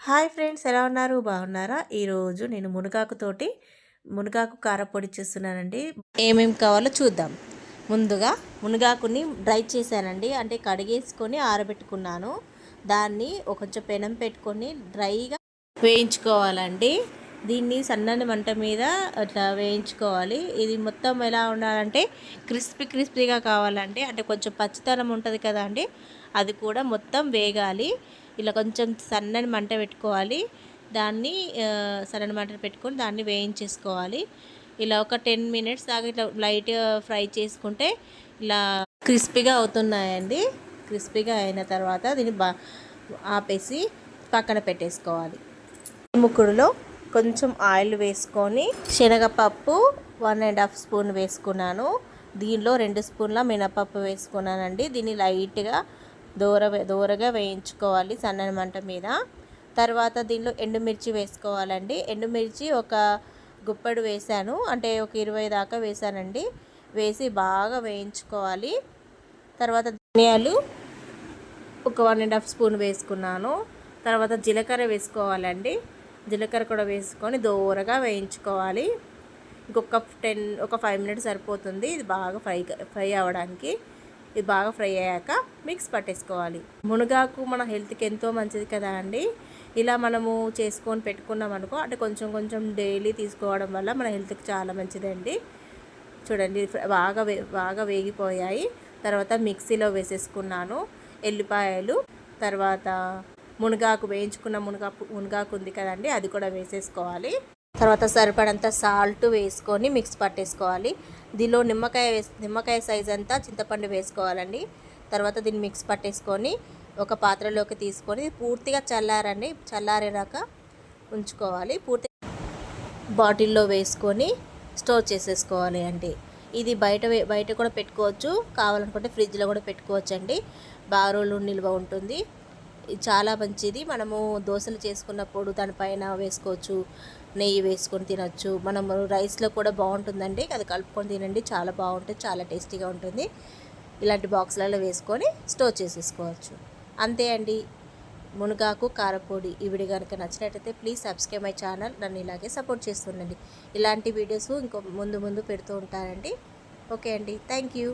Hi friends ఎలా ఉన్నారు? బాగున్నారా? ఈరోజు నేను మునగాకుతోటి మునగాకు కారపొడి చేస్తున్నానండి. ఏమేమి కావాలో చూద్దాం. ముందుగా మునగాకుని డ్రై చేశానండి. అంటే కడిగేసుకొని ఆరబెట్టుకున్నాను. దాన్ని కొంచెం పెనం పెట్టుకొని డ్రైగా వేయించుకోవాలండి. దీన్ని సన్నని మంట మీద అట్లా వేయించుకోవాలి. ఇది మొత్తం ఎలా ఉండాలంటే క్రిస్పీ క్రిస్పీగా కావాలంటే అంటే కొంచెం పచ్చితనం ఉంటుంది కదా అండి అది కూడా మొత్తం వేగాలి. ఇలా కొంచెం సన్నని మంట పెట్టుకోవాలి. దాన్ని సన్నని మంట పెట్టుకొని దాన్ని వేయించేసుకోవాలి. ఇలా ఒక టెన్ మినిట్స్ దాకా ఇట్లా లైట్గా ఫ్రై చేసుకుంటే ఇలా క్రిస్పీగా అవుతున్నాయండి. క్రిస్పీగా అయిన తర్వాత దీన్ని బా ఆపేసి పక్కన పెట్టేసుకోవాలి. ముక్కుడులో కొంచెం ఆయిల్ వేసుకొని శనగపప్పు వన్ అండ్ హాఫ్ స్పూన్ వేసుకున్నాను. దీనిలో రెండు స్పూన్ల మినపప్పు వేసుకున్నానండి. దీన్ని లైట్గా దూర దూరగా వేయించుకోవాలి సన్నని మంట మీద. తర్వాత దీనిలో ఎండుమిర్చి వేసుకోవాలండి. ఎండుమిర్చి ఒక గుప్పడు వేసాను అంటే ఒక ఇరవై దాకా వేసానండి వేసి బాగా వేయించుకోవాలి. తర్వాత ధనియాలు ఒక వన్ అండ్ హాఫ్ స్పూన్ వేసుకున్నాను. తర్వాత జీలకర్ర వేసుకోవాలండి. జీలకర్ర కూడా వేసుకొని దూరగా వేయించుకోవాలి. ఇంకొక టెన్ ఒక ఫైవ్ మినిట్స్ సరిపోతుంది. ఇది బాగా ఫ్రై ఫ్రై అవ్వడానికి. ఇది బాగా ఫ్రై అయ్యాక మిక్స్ పట్టేసుకోవాలి. మునగాకు మన హెల్త్కి ఎంతో మంచిది కదా అండి. ఇలా మనము చేసుకొని పెట్టుకున్నాం అనుకో అంటే కొంచెం కొంచెం డైలీ తీసుకోవడం వల్ల మన హెల్త్కి చాలా మంచిదండి. చూడండి బాగా వే బాగా వేగిపోయాయి. తర్వాత మిక్సీలో వేసేసుకున్నాను. ఎల్లిపాయలు తర్వాత మునగాకు వేయించుకున్న మునగాకు మునగాకు ఉంది కదండి అది కూడా వేసేసుకోవాలి. తర్వాత సరిపడంత సాల్ట్ వేసుకొని మిక్స్ పట్టేసుకోవాలి. దీనిలో నిమ్మకాయ వేసి నిమ్మకాయ సైజ్ అంతా చింతపండు వేసుకోవాలండి. తర్వాత దీన్ని మిక్స్ పట్టేసుకొని ఒక పాత్రలోకి తీసుకొని పూర్తిగా చల్లారండి చల్లారేదాక ఉంచుకోవాలి. పూర్తి బాటిల్లో వేసుకొని స్టోర్ చేసేసుకోవాలి అండి. ఇది బయట బయట కూడా పెట్టుకోవచ్చు. కావాలనుకుంటే ఫ్రిడ్జ్లో కూడా పెట్టుకోవచ్చు అండి బాగా రోజులు నిల్వ ఉంటుంది. చాలా మంచిది. మనము దోశలు చేసుకున్నప్పుడు దానిపైన వేసుకోవచ్చు నెయ్యి వేసుకొని తినచ్చు. మనము రైస్లో కూడా బాగుంటుందండి. అది కలుపుకొని తినండి. చాలా బాగుంటుంది. చాలా టేస్టీగా ఉంటుంది. ఇలాంటి బాక్స్లలో వేసుకొని స్టోర్ చేసేసుకోవచ్చు. అంతే అండి. మునగాకు కారపొడి ఈ వీడియో కనుక నచ్చినట్టయితే ప్లీజ్ సబ్స్క్రైబ్ మై ఛానల్. నన్ను ఇలాగే సపోర్ట్ చేస్తుండండి. ఇలాంటి వీడియోస్ ఇంకో ముందు ముందు పెడుతూ ఉంటారండి ఓకే అండి. Thank you.